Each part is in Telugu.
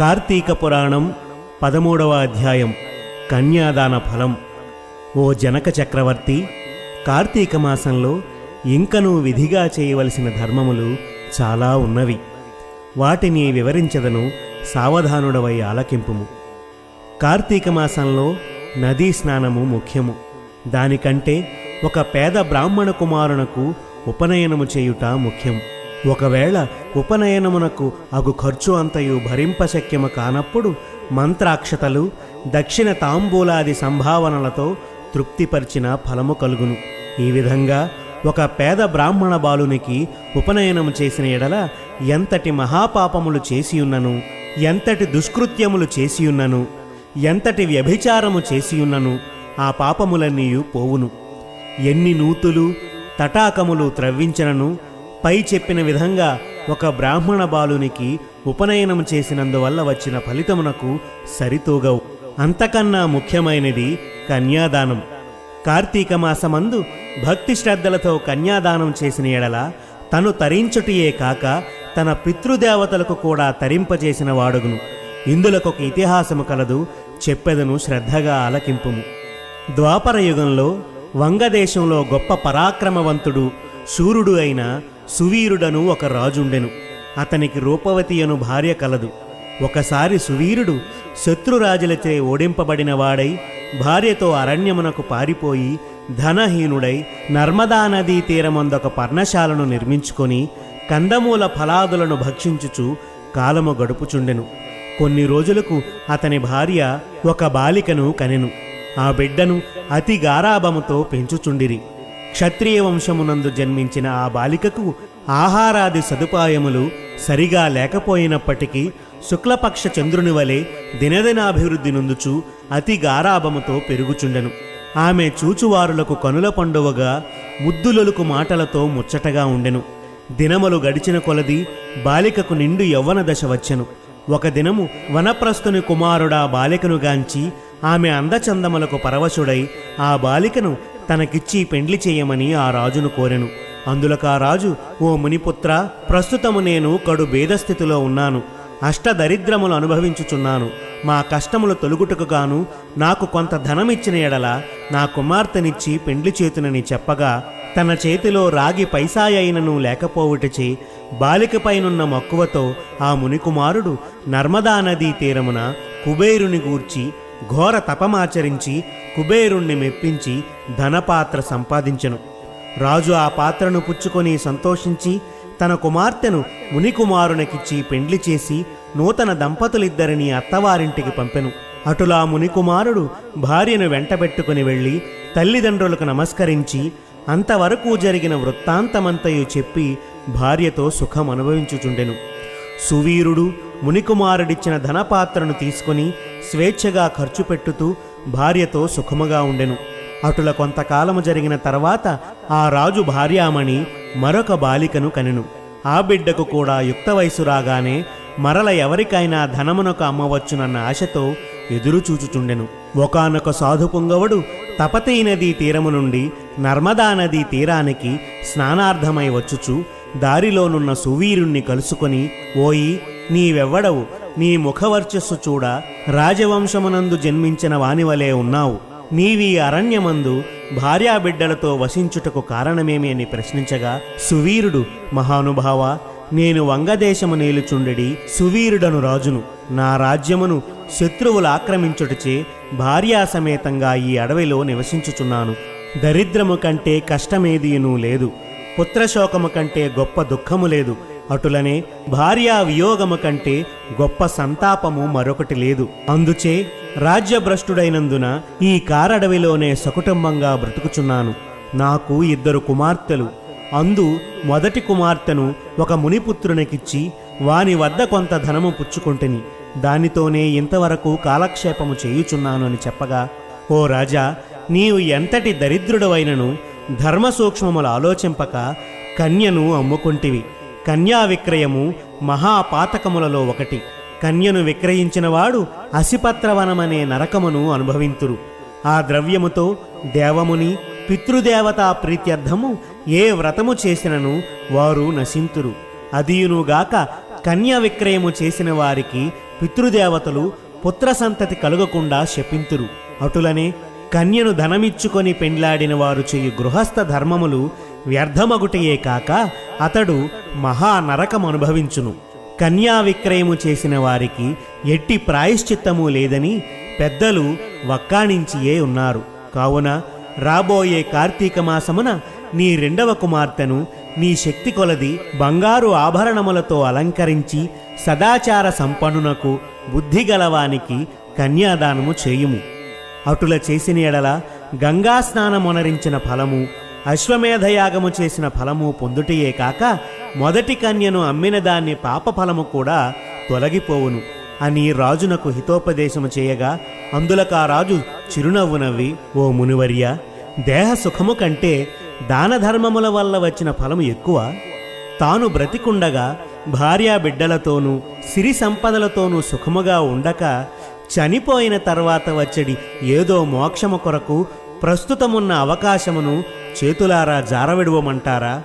కార్తీక పురాణం పదమూడవ అధ్యాయం కన్యాదాన ఫలం. ఓ జనక చక్రవర్తి కార్తీక మాసంలో ఇంకనూ విధిగా చేయవలసిన ధర్మములు చాలా ఉన్నవి. వాటిని వివరించదను సావధానుడవై ఆలకింపుము. కార్తీక మాసంలో నదీ స్నానము ముఖ్యము. దానికంటే ఒక పేద బ్రాహ్మణ కుమారునకు ఉపనయనము చేయుట ముఖ్యం. ఒకవేళ ఉపనయనమునకు అగు ఖర్చు అంతయు భరింపశక్యము కానప్పుడు మంత్రాక్షతలు దక్షిణ తాంబూలాది సంభావనలతో తృప్తిపరిచిన ఫలము కలుగును. ఈ విధంగా ఒక పేద బ్రాహ్మణ బాలునికి ఉపనయనము చేసిన ఎడల ఎంతటి మహాపాపములు చేసియున్నను ఎంతటి దుష్కృత్యములు చేసియున్నను ఎంతటి వ్యభిచారము చేసియున్నను ఆ పాపములన్నీయు పోవును. ఎన్ని నూతులు తటాకములు త్రవ్వించినను పై చెప్పిన విధంగా ఒక బ్రాహ్మణ బాలునికి ఉపనయనం చేసినందువల్ల వచ్చిన ఫలితమునకు సరితూగవు. అంతకన్నా ముఖ్యమైనది కన్యాదానం. కార్తీక మాసమందు భక్తి శ్రద్ధలతో కన్యాదానం చేసిన ఎడల తను తరించుటియే కాక తన పితృదేవతలకు కూడా తరింపజేసిన వాడుగును. ఇందులకొక ఇతిహాసము కలదు చెప్పెదను శ్రద్ధగా ఆలకింపుము. ద్వాపర యుగంలో వంగదేశంలో గొప్ప పరాక్రమవంతుడు శూరుడు అయిన సువీరుడను ఒక రాజుండెను. అతనికి రూపవతి అను భార్య కలదు. ఒకసారి సువీరుడు శత్రురాజులచే ఓడింపబడిన వాడై భార్యతో అరణ్యమునకు పారిపోయి ధనహీనుడై నర్మదా నదీ తీరమందొక పర్ణశాలను నిర్మించుకొని కందమూల ఫలాదులను భక్షించుచు కాలము గడుపుచుండెను. కొన్ని రోజులకు అతని భార్య ఒక బాలికను కనెను. ఆ బిడ్డను అతి గారాభముతో పెంచుచుండిరి. క్షత్రియ వంశమునందు జన్మించిన ఆ బాలికకు ఆహారాది సదుపాయములు సరిగా లేకపోయినప్పటికీ శుక్లపక్ష చంద్రుని వలె దినదినాభివృద్ధి నొందుచు అతి గారాభముతో పెరుగుచుండెను. ఆమె చూచువారులకు కనుల పండువగా ముద్దులొలుకు మాటలతో ముచ్చటగా ఉండెను. దినములు గడిచిన కొలది బాలికకు నిండు యవ్వన దశ వచ్చెను. ఒక దినము వనప్రస్థుని కుమారుడా బాలికను గాంచి ఆమె అందచందములకు పరవశుడై ఆ బాలికను తనకిచ్చి పెండ్లి చేయమని ఆ రాజును కోరెను. అందులక ఆ రాజు ఓ మునిపుత్ర ప్రస్తుతము నేను కడు భేదస్థితిలో ఉన్నాను. అష్టదరిద్రములు అనుభవించుచున్నాను. మా కష్టములు తొలుగుటకు గాను నాకు కొంత ధనమిచ్చిన ఎడల నా కుమార్తెనిచ్చి పెండ్లి చేతునని చెప్పగా తన చేతిలో రాగి పైసాయైనను లేకపోవుటచే బాలికపైనున్న మక్కువతో ఆ మునికుమారుడు నర్మదా నదీ తీరమున కుబేరుని గూర్చి ఘోర తపమాచరించి కుబేరుణ్ణి మెప్పించి ధనపాత్ర సంపాదించెను. రాజు ఆ పాత్రను పుచ్చుకొని సంతోషించి తన కుమార్తెను మునికుమారునికిచ్చి పెండ్లి చేసి నూతన దంపతులిద్దరిని అత్తవారింటికి పంపెను. అటులా మునికుమారుడు భార్యను వెంటబెట్టుకుని వెళ్ళి తల్లిదండ్రులకు నమస్కరించి అంతవరకు జరిగిన వృత్తాంతమంతయు చెప్పి భార్యతో సుఖం అనుభవించుచుండెను సువీరుడు మునికుమారుడిచ్చిన ధనపాత్రను తీసుకుని స్వేచ్ఛగా ఖర్చు పెట్టుతూ భార్యతో సుఖముగా ఉండెను. అటుల కొంతకాలము జరిగిన తర్వాత ఆ రాజు భార్యామణి మరొక బాలికను కనెను. ఆ బిడ్డకు కూడా యుక్త వయసు రాగానే మరల ఎవరికైనా ధనమునకు అమ్మవచ్చునన్న ఆశతో ఎదురుచూచుచుండెను. ఒకనొక సాధు పుంగవుడు తపతీ నదీ తీరము నుండి నర్మదా నదీ తీరానికి స్నానార్థమై వచ్చుచు దారిలోనున్న సువీరుణ్ణి కలుసుకొని ఓయి నీవెవ్వడవు? నీ ముఖవర్చస్సు చూడ రాజవంశమునందు జన్మించిన వానివలే ఉన్నావు. నీవీ అరణ్యమందు భార్యాబిడ్డలతో వసించుటకు కారణమేమి అని ప్రశ్నించగా సువీరుడు మహానుభావ నేను వంగదేశము నేలుచుండెడి సువీరుడను రాజును. నా రాజ్యమును శత్రువులు ఆక్రమించుటచే భార్యాసమేతంగా ఈ అడవిలో నివసించుచున్నాను. దరిద్రము కంటే కష్టమేదియునూ లేదు. పుత్రశోకము కంటే గొప్ప దుఃఖము లేదు. అటులనే భార్యా వియోగము కంటే గొప్ప సంతాపము మరొకటి లేదు. అందుచే రాజ్యభ్రష్టుడైనందున ఈ కారడవిలోనే సకుటుంబంగా బ్రతుకుచున్నాను. నాకు ఇద్దరు కుమార్తెలు. అందు మొదటి కుమార్తెను ఒక మునిపుత్రునికిచ్చి వాని వద్ద కొంత ధనము పుచ్చుకొంటిని. దానితోనే ఇంతవరకు కాలక్షేపము చేయుచున్నాను అని చెప్పగా ఓ రాజా నీవు ఎంతటి దరిద్రుడవైనను ధర్మ సూక్ష్మములు ఆలోచింపక కన్యను అమ్ముకుంటివి. కన్యా విక్రయము మహాపాతకములలో ఒకటి. కన్యను విక్రయించినవాడు అసిపత్రవనమనే నరకమును అనుభవింతురు. ఆ ద్రవ్యముతో దేవముని పితృదేవతా ప్రీత్యర్థము ఏ వ్రతము చేసినను వారు నశింతురు. అదియునుగాక కన్య విక్రయము చేసిన వారికి పితృదేవతలు పుత్ర సంతతి కలుగకుండా శపింతురు. అటులనే కన్యను ధనమిచ్చుకొని పెండ్లాడిన వారు చేయు గృహస్థ ధర్మములు వ్యర్థమగుటయే కాక అతడు మహానరకం అనుభవించును. కన్యా విక్రయము చేసిన వారికి ఎట్టి ప్రాయశ్చిత్తము లేదని పెద్దలు వక్కాణించియే ఉన్నారు. కావున రాబోయే కార్తీక మాసమున నీ రెండవ కుమార్తెను నీ శక్తి కొలది బంగారు ఆభరణములతో అలంకరించి సదాచార సంపన్నునకు బుద్ధిగలవానికి కన్యాదానము చేయుము. అటుల చేసిన ఎడల గంగా స్నానమొనరించిన ఫలము అశ్వమేధయాగము చేసిన ఫలము పొందుటయే కాక మొదటి కన్యను అమ్మిన దాన్ని పాప ఫలము కూడా తొలగిపోవును. అని రాజునకు హితోపదేశము చేయగా అందులకా రాజు చిరునవ్వు నవ్వి ఓ మునివర్య దేహ సుఖము కంటే దాన ధర్మముల వల్ల వచ్చిన ఫలము ఎక్కువ. తాను బ్రతికుండగా భార్యా బిడ్డలతోనూ సిరి సంపదలతోనూ సుఖముగా ఉండక చనిపోయిన తర్వాత వచ్చడి ఏదో మోక్షము కొరకు ప్రస్తుతమున్న అవకాశమును చేతులారా జారవిడవమంటారా?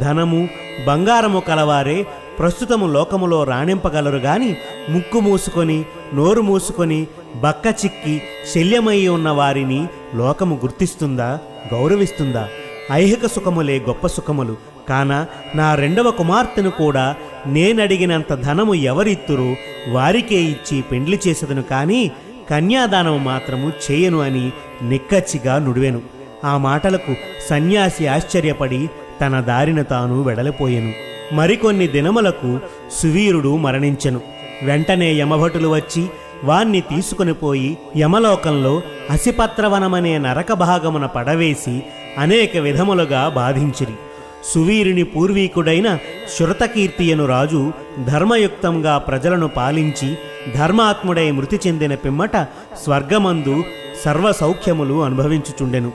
ధనము బంగారము కలవారే ప్రస్తుతము లోకములో రాణింపగలరు గాని ముక్కు మూసుకొని నోరు మూసుకొని బక్క చిక్కి శల్యమై ఉన్న వారిని లోకము గుర్తిస్తుందా? గౌరవిస్తుందా? ఐహిక సుఖములే గొప్ప సుఖములు. కాన నా రెండవ కుమార్తెను కూడా నేనడిగినంత ధనము ఎవరిత్తురు? వారికే ఇచ్చి పెండ్లి చేసేదను కానీ కన్యాదానము మాత్రము చేయను అని నిక్కచ్చిగా నుడివెను. ఆ మాటలకు సన్యాసి ఆశ్చర్యపడి తన దారిన తాను వెడలిపోయెను. మరికొన్ని దినములకు సువీరుడు మరణించెను. వెంటనే యమభటులు వచ్చి వాణ్ణి తీసుకుని పోయి యమలోకంలో అసిపత్రవనమనే నరక భాగమున పడవేసి అనేక విధములుగా బాధించిరి. సువీరుని పూర్వీకుడైన శృతకీర్తియను రాజు ధర్మయుక్తంగా ప్రజలను పాలించి ధర్మాత్ముడై మృతి చెందిన పిమ్మట స్వర్గమందు సర్వ సౌఖ్యములు అనుభవించుచుండెను.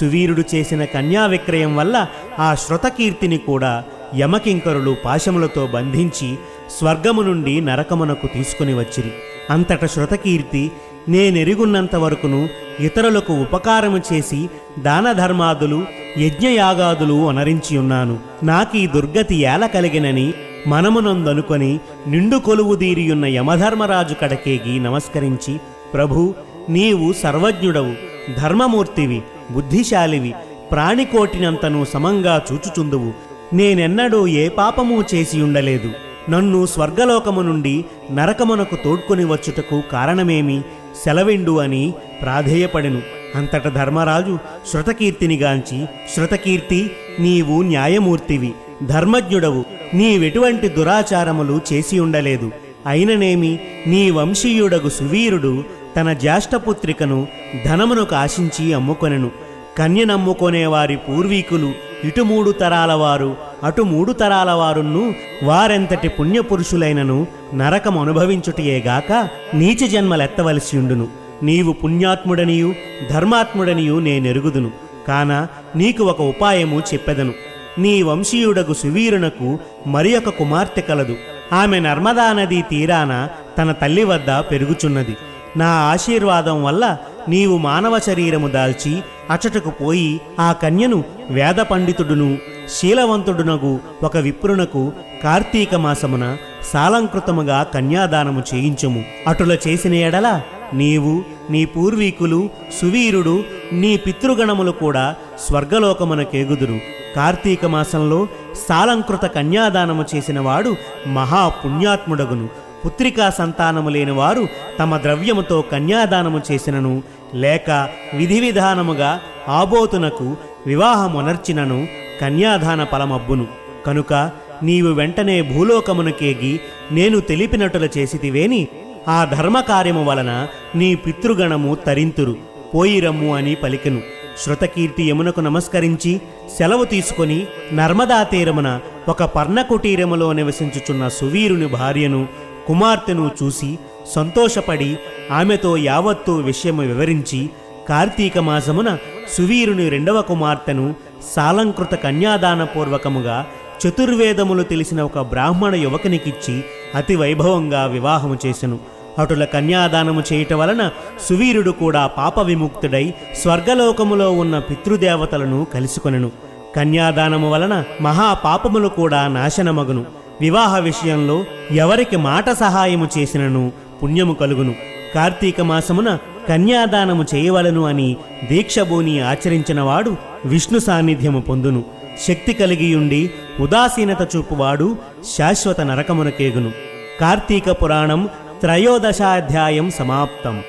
సువీరుడు చేసిన కన్యా విక్రయం వల్ల ఆ శృతకీర్తిని కూడా యమకింకరులు పాశములతో బంధించి స్వర్గము నుండి నరకమునకు తీసుకుని వచ్చిరి. అంతట శృతకీర్తి నేనెరుగున్నంత వరకును ఇతరులకు ఉపకారము చేసి దానధర్మాదులు యజ్ఞయాగాదులు అనరించి ఉన్నాను. నాకీ దుర్గతి ఏల కలిగినని మనమునందనుకొని నిండు కొలువు దీరియున్న యమధర్మరాజు కడకేగి నమస్కరించి ప్రభు నీవు సర్వజ్ఞుడవు ధర్మమూర్తివి బుద్ధిశాలివి ప్రాణికోటినంతను సమంగా చూచుచుందువు. నేనెన్నడూ ఏ పాపము చేసి ఉండలేదు. నన్ను స్వర్గలోకము నుండి నరకమునకు తోడ్కొని వచ్చుటకు కారణమేమి? సెలవిండు అని ప్రాధేయపడెను. అంతట ధర్మరాజు శృతకీర్తినిగాంచి శృతకీర్తి నీవు న్యాయమూర్తివి ధర్మజ్ఞుడవు నీవెటువంటి దురాచారములు చేసి ఉండలేదు. అయిననేమి నీ వంశీయుడగు సువీరుడు తన జ్యేష్ఠపుత్రికను ధనమునకు ఆశించి అమ్ముకొనెను. కన్యనమ్ముకొనేవారి పూర్వీకులు ఇటు మూడు తరాల వారు అటు మూడు తరాల వారును వారెంతటి పుణ్యపురుషులైనను నరకం అనుభవించుటయేగాక నీచ జన్మలెత్తవలసియుండును నీవు పుణ్యాత్ముడనియు ధర్మాత్ముడనియు నేనెరుగుదును. కాన నీకు ఒక ఉపాయము చెప్పెదను. నీ వంశీయుడగు సువీరునకు మరి ఒక కుమార్తె కలదు. ఆమె నర్మదా నదీ తీరాన తన తల్లి వద్ద పెరుగుచున్నది. నా ఆశీర్వాదం వల్ల నీవు మానవ శరీరము దాల్చి అచటకు పోయి ఆ కన్యను వేద పండితుడును శీలవంతుడునగు ఒక విప్రునకు కార్తీక మాసమున సాలంకృతముగా కన్యాదానము చేయించుము. అటుల చేసిన ఎడల నీవు నీ పూర్వీకులు సువీరుడు నీ పితృగణములు కూడా స్వర్గలోకమునకేగుదురు కార్తీక మాసంలో సాలంకృత కన్యాదానము చేసినవాడు మహాపుణ్యాత్ముడగును పుత్రికా సంతానము లేని వారు తమ ద్రవ్యముతో కన్యాదానము చేసినను లేక విధి విధానముగా ఆబోతునకు వివాహమునర్చినను కన్యాదాన ఫలమబ్బును. కనుక నీవు వెంటనే భూలోకమునకేగి నేను తెలిపినట్లు చేసితివేని ఆ ధర్మకార్యము వలన నీ పితృగణము తరింతురు పోయిరమ్ము అని పలికెను. శృతకీర్తి యమునకు నమస్కరించి సెలవు తీసుకొని నర్మదా తీరమున ఒక పర్ణకుటీరములో నివసించుచున్న సువీరుని భార్యను కుమార్తెను చూసి సంతోషపడి ఆమెతో యావత్తు విషయము వివరించి కార్తీక మాసమున సువీరుని రెండవ కుమార్తెను సాలంకృత కన్యాదానపూర్వకముగా చతుర్వేదములు తెలిసిన ఒక బ్రాహ్మణ యువకునికిచ్చి అతి వైభవంగా వివాహము చేసెను. అటుల కన్యాదానము చేయుట వలన సువీరుడు కూడా పాప విముక్తుడై స్వర్గలోకములో ఉన్న పితృదేవతలను కలుసుకొనెను. కన్యాదానము వలన మహాపాపములు కూడా నాశనమగును. వివాహ విషయంలో ఎవరికి మాట సహాయము చేసినను పుణ్యము కలుగును. కార్తీక మాసమున కన్యాదానము చేయవలను అని దీక్షభూని ఆచరించినవాడు విష్ణు సాన్నిధ్యము పొందును. శక్తి కలిగియుండి ఉదాసీనత చూపువాడు శాశ్వత నరకమునకేగును. కార్తీక పురాణం త్రయోదశాధ్యాయం సమాప్తం.